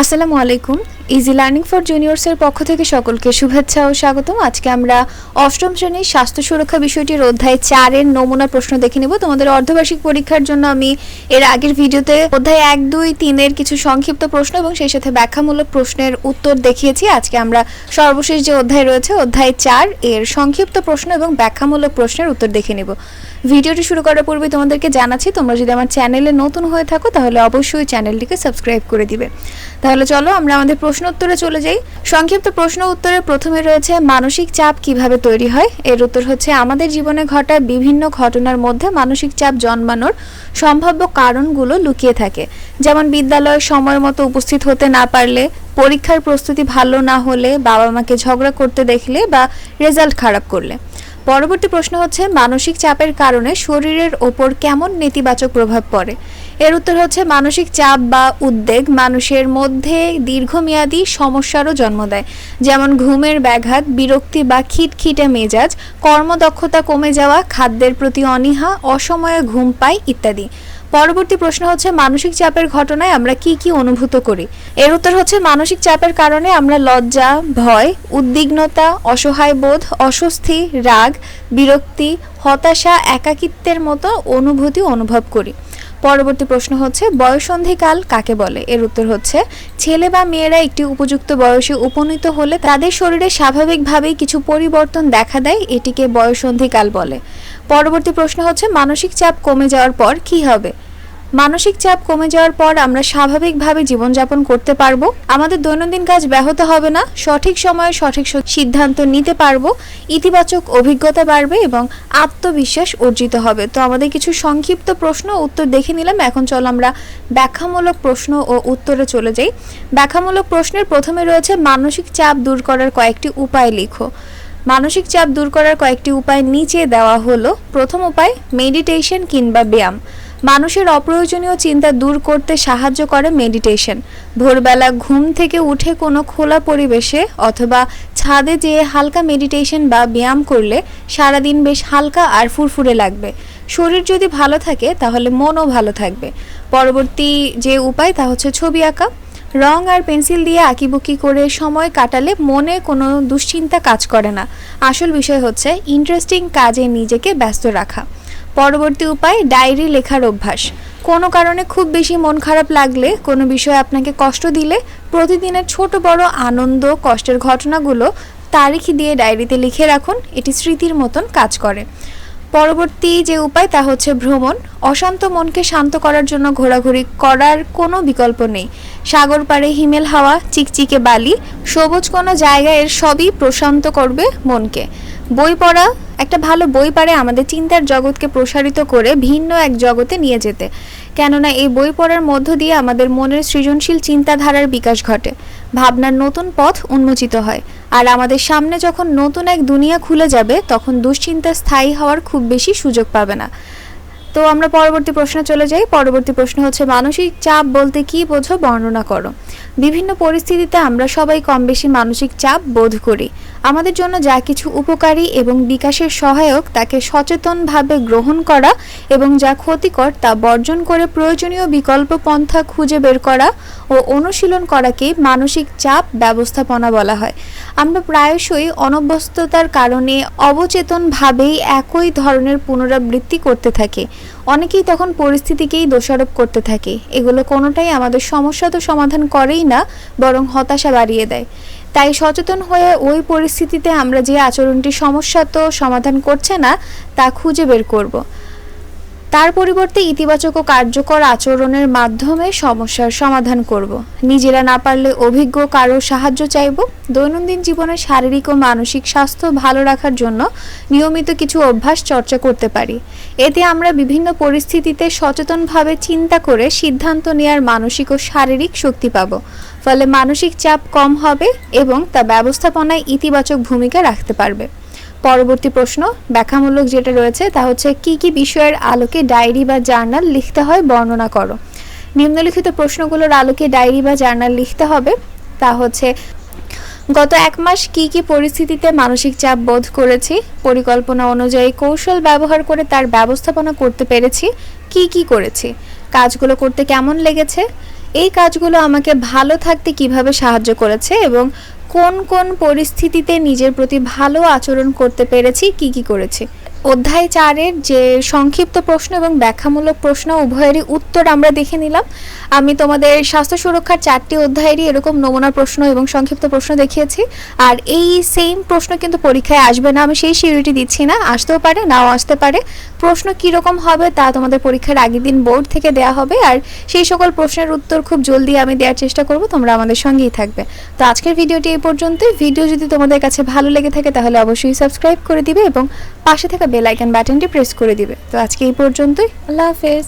আসসালামু আলাইকুম। Easy learning for জুনিয়র্সের পক্ষ থেকে সকলকে শুভেচ্ছা ও স্বাগতম। আজকে আমরা অষ্টম শ্রেণির স্বাস্থ্য সুরক্ষা বিষয়টির অধ্যায় চারের নমুনা প্রশ্ন দেখে নেব। তোমাদের অর্ধবার্ষিক পরীক্ষার জন্য আমি এর আগের ভিডিওতে অধ্যায় এক, দুই, তিনের কিছু সংক্ষিপ্ত প্রশ্ন এবং সেই সাথে ব্যাখ্যামূলক প্রশ্নের উত্তর দেখিয়েছি। আজকে আমরা সর্বশেষ যে অধ্যায় রয়েছে, অধ্যায় চার, এর সংক্ষিপ্ত প্রশ্ন এবং ব্যাখ্যামূলক প্রশ্নের উত্তর দেখে নেব। ভিডিওটি শুরু করার পূর্বে তোমাদেরকে জানাচ্ছি, তোমরা যদি আমার চ্যানেলে নতুন হয়ে থাকো, তাহলে অবশ্যই চ্যানেলটিকে সাবস্ক্রাইব করে দিবে। তাহলে চলো আমরা আমাদের প্রশ্ন উত্তরে চলে যাই। সংক্ষিপ্ত প্রশ্ন উত্তরে প্রথমে রয়েছে, মানসিক চাপ কীভাবে তৈরি হয়? এর উত্তর হচ্ছে, আমাদের জীবনে ঘটা বিভিন্ন ঘটনার মধ্যে মানসিক চাপ জন্মানোর সম্ভাব্য কারণগুলো লুকিয়ে থাকে। যেমন বিদ্যালয়ে সময় মতো উপস্থিত হতে না পারলে, পরীক্ষার প্রস্তুতি ভালো না হলে বাবা মাকে ঝগড়া করতে দেখলে বা রেজাল্ট খারাপ করলে। পরবর্তী প্রশ্ন হচ্ছে, মানসিক চাপের কারণে শরীরের ওপর কেমন নেতিবাচক প্রভাব পড়ে? এর উত্তর হচ্ছে মানসিক চাপ বা উদ্বেগ মানুষের মধ্যে দীর্ঘমেয়াদী সমস্যারও জন্ম দেয়। যেমন ঘুমের ব্যাঘাত, বিরক্তি বা খিটখিটে মেজাজ, কর্মদক্ষতা কমে যাওয়া, খাদ্যের প্রতি অনীহা, অসময়ে ঘুম পায় ইত্যাদি। পরবর্তী প্রশ্ন হচ্ছে মানসিক চাপের ঘটনায় আমরা কি কি অনুভূত করি? এর উত্তর হচ্ছে মানসিক চাপের কারণে আমরা লজ্জা, ভয়, উদ্বিগ্নতা, অসহায় বোধ, অস্বস্তি, রাগ, বিরক্তি, হতাশা, একাকিত্বের মতো অনুভূতি অনুভব করি। পরবর্তী প্রশ্ন হচ্ছে বয়সন্ধিকাল কাকে বলে? এর উত্তর হচ্ছে, ছেলে বা মেয়েরা একটি উপযুক্ত বয়সে উপনীত হলে তাদের শরীরে স্বাভাবিকভাবেই কিছু পরিবর্তন দেখা দেয়, এটিকে বয়সন্ধিকাল বলে। পরবর্তী প্রশ্ন হচ্ছে, মানসিক চাপ কমে যাওয়ার পর কি হবে? মানসিক চাপ কমে যাওয়ার পর আমরা স্বাভাবিকভাবে জীবনযাপন করতে পারব। আমাদের দৈনন্দিন কাজ ব্যাহত হবে না, সঠিক সময়ে সঠিক সিদ্ধান্ত নিতে পারব, ইতিবাচক অভিজ্ঞতা বাড়বে এবং আত্মবিশ্বাস অর্জিত হবে। তো আমাদের কিছু সংক্ষিপ্ত প্রশ্ন উত্তর দেখে নিলাম। এখন চলো আমরা ব্যাখ্যামূলক প্রশ্ন ও উত্তরে চলে যাই। ব্যাখ্যামূলক প্রশ্নের প্রথমে রয়েছে, মানসিক চাপ দূর করার কয়েকটি উপায় লিখো। মানসিক চাপ দূর করার কয়েকটি উপায় নিচে দেওয়া হলো। প্রথম উপায় মেডিটেশন কিংবা ব্যায়াম। মানুষের অপ্রয়োজনীয় চিন্তা দূর করতে সাহায্য করে মেডিটেশন। ভোরবেলা ঘুম থেকে উঠে কোনো খোলা পরিবেশে অথবা ছাদে যেয়ে হালকা মেডিটেশন বা ব্যায়াম করলে সারাদিন বেশ হালকা আর ফুরফুরে লাগবে। শরীর যদি ভালো থাকে, তাহলে মনও ভালো থাকবে। পরবর্তী যে উপায়, তা হচ্ছে ছবি আঁকা। রং আর পেন্সিল দিয়ে আঁকিবুকি করে সময় কাটালে মনে কোনো দুশ্চিন্তা কাজ করে না। আসল বিষয় হচ্ছে ইন্টারেস্টিং কাজে নিজেকে ব্যস্ত রাখা। পরবর্তী উপায়, ডায়েরি লেখার অভ্যাস। কোনো কারণে খুব বেশি মন খারাপ লাগলে, কোনো বিষয় আপনাকে কষ্ট দিলে, প্রতিদিনের ছোট বড় আনন্দ, কষ্টের ঘটনাগুলো তারিখ দিয়ে ডায়েরিতে লিখে রাখুন, এটি স্মৃতির মতন কাজ করে। পরবর্তী যে উপায়, তা হচ্ছে ভ্রমণ। অশান্ত মনকে শান্ত করার জন্য ঘোরাঘুরি করার কোনো বিকল্প নেই। সাগর পাড়ে হিমেল হাওয়া, চিকচিকে বালি, সবুজ কোনো জায়গায় এর সবই প্রশান্ত করবে মনকে। বই পড়া, একটা ভালো বই পারে আমাদের চিন্তার জগৎকে প্রসারিত করে ভিন্ন এক জগতে নিয়ে যেতে। কেননা এই বই পড়ার মধ্য দিয়ে আমাদের মনের সৃজনশীল চিন্তাধারার বিকাশ ঘটে। ভাবনার নতুন পথ উন্মোচিত হয়। আর আমাদের সামনে যখন নতুন এক দুনিয়া খুলে যাবে, তখন দুশ্চিন্তা স্থায়ী হওয়ার খুব বেশি সুযোগ পাবে না। তো আমরা পরবর্তী প্রশ্নে চলে যাই। পরবর্তী প্রশ্ন হচ্ছে, মানসিক চাপ বলতে কি বোঝো, বর্ণনা করো। বিভিন্ন পরিস্থিতিতে আমরা সবাই কম বেশি মানসিক চাপ বোধ করি। আমাদের জন্য যা কিছু উপকারী এবং বিকাশের সহায়ক তাকে সচেতনভাবে গ্রহণ করা এবং যা ক্ষতিকর তা বর্জন করে প্রয়োজনীয় বিকল্প পন্থা খুঁজে বের করা ও অনুশীলন করাকে মানসিক চাপ ব্যবস্থাপনা বলা হয়। আমরা প্রায়শই অনভ্যস্ততার কারণে অবচেতনভাবেই একই ধরনের পুনরাবৃত্তি করতে থাকি। অনেকেই তখন পরিস্থিতিকেই দোষারোপ করতে থাকে। এগুলো কোনোটাই আমাদের সমস্যা তো সমাধান করেই না, বরং হতাশা বাড়িয়ে দেয়। তাই সচেতন হয়ে ওই পরিস্থিতিতে আমরা যে আচরণটি সমস্যা তো সমাধান করছে না, তা খুঁজে বের করব। তার পরিবর্তে ইতিবাচক ও কার্যকর আচরণের মাধ্যমে সমস্যার সমাধান করব। নিজেরা না পারলে অভিজ্ঞ কারও সাহায্য চাইব। দৈনন্দিন জীবনে শারীরিক ও মানসিক স্বাস্থ্য ভালো রাখার জন্য নিয়মিত কিছু অভ্যাস চর্চা করতে পারি। এতে আমরা বিভিন্ন পরিস্থিতিতে সচেতনভাবে চিন্তা করে সিদ্ধান্ত নেওয়ার মানসিক ও শারীরিক শক্তি পাব। ফলে মানসিক চাপ কম হবে এবং তা ব্যবস্থাপনায় ইতিবাচক ভূমিকা রাখতে পারবে। পরবর্তী প্রশ্ন, ব্যাখ্যামূলক যেটা রয়েছে তা হচ্ছে কি কি বিষয়ের আলোকে ডায়েরি বা জার্নাল লিখতে হয় বর্ণনা করো। নিম্নলিখিত প্রশ্নগুলোর আলোকে ডায়েরি বা জার্নাল লিখতে হবে, তা হচ্ছে, গত এক মাস কি কি পরিস্থিতিতে মানসিক চাপ বোধ করেছি, পরিকল্পনা অনুযায়ী কৌশল ব্যবহার করে তার ব্যবস্থাপনা করতে পেরেছি, কি কি করেছি, কাজগুলো করতে কেমন লেগেছে, এই কাজগুলো আমাকে ভালো থাকতে কীভাবে সাহায্য করেছে এবং কোন কোন পরিস্থিতিতে নিজের প্রতি ভালো আচরণ করতে পেরেছি কি কি করেছি? অধ্যায় চারের যে সংক্ষিপ্ত প্রশ্ন এবং ব্যাখ্যামূলক প্রশ্ন, উভয়েরই উত্তর আমরা দেখে নিলাম। আমি তোমাদের স্বাস্থ্য সুরক্ষার চারটি অধ্যায়েরই এরকম নমুনা প্রশ্ন এবং সংক্ষিপ্ত প্রশ্ন দেখিয়েছি। আর এই সেম প্রশ্ন কিন্তু পরীক্ষায় আসবে না, আমি সেই সিউরিটি দিচ্ছি না। আসতেও পারে, নাও আসতে পারে। প্রশ্ন কীরকম হবে তা তোমাদের পরীক্ষার আগের দিন বোর্ড থেকে দেওয়া হবে। আর সেই সকল প্রশ্নের উত্তর খুব জলদি আমি দেওয়ার চেষ্টা করব, তোমরা আমাদের সঙ্গেই থাকবে। তো আজকের ভিডিওটি এই পর্যন্ত ভিডিও যদি তোমাদের কাছে ভালো লেগে থাকে, তাহলে অবশ্যই সাবস্ক্রাইব করে দিবে এবং পাশে থাকা বেল আইকন বাটনটি প্রেস করে দিবে। তো আজকে এই পর্যন্তই। আল্লাহ হাফেজ।